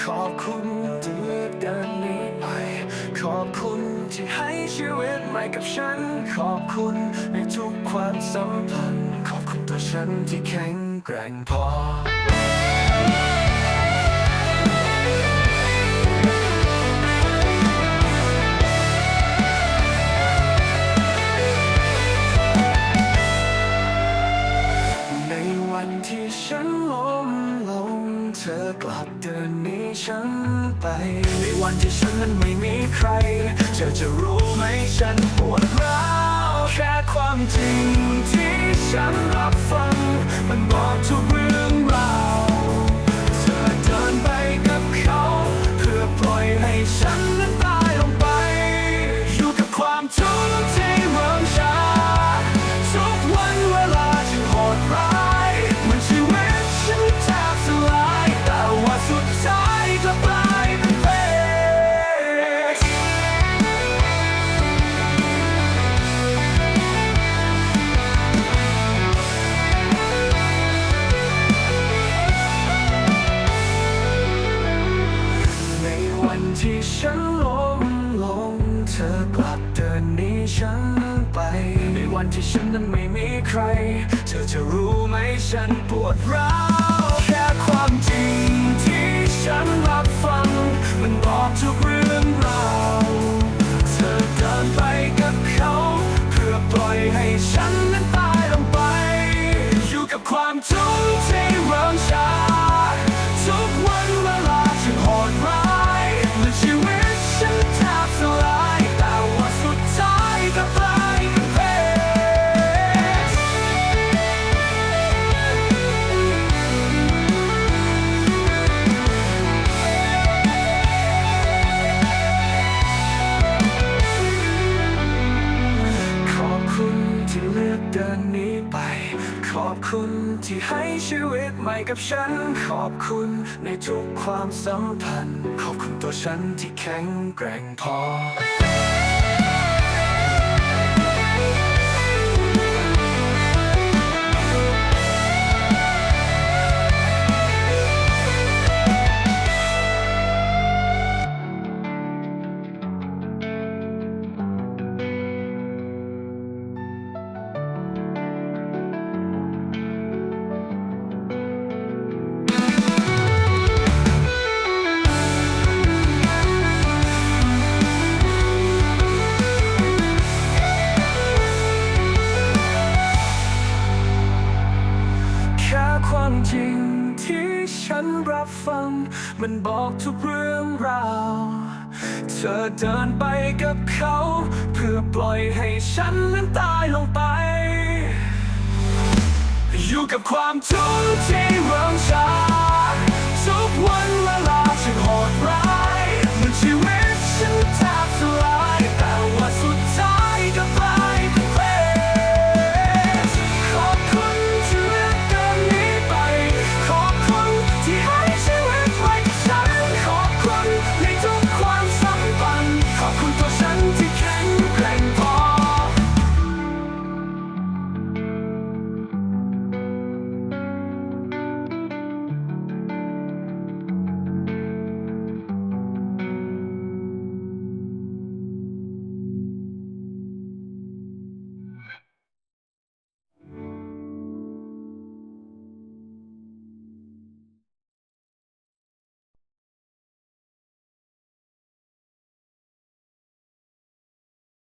ขอบคุณที่เลือกเดินนี้ไปขอบคุณที่ให้ชีวิตใหม่กับฉัน ขอบคุณในทุกความสัมพันธ์ ขอบคุณตัวฉันที่แข็งแกร่งพอ ฉันไป ในวันที่ฉันนั้นไม่มีใคร เธอจะรู้ไหมฉันปวดร้าวแค่ความจริงที่ฉันรับฟัง มันบอกทุกเรื่องราวเธอเดินไปกับเขา เพื่อปล่อยให้ฉัน วันที่ฉันล้มลง เธอกลับเดินหนี้ฉันไป ในวันที่ฉันนั้นไม่มีใคร เธอจะรู้ไหมฉันปวดร้าวแค่ความจริงที่ฉันรับฟัง มันบอกทุกเรื่อง คุณที่ให้ชีวิตใหม่กับฉัน ขอบคุณในทุกความสัมพันธ์ ขอบคุณตัวฉันที่แข็งแกร่งพอ ความจริงที่ฉันรับฟัง มันบอกทุกเรื่องราว เธอเดินไปกับเขา เพื่อปล่อยให้ฉันนั้นตายลงไป อยู่กับความทุกข์ที่เริ่มช้า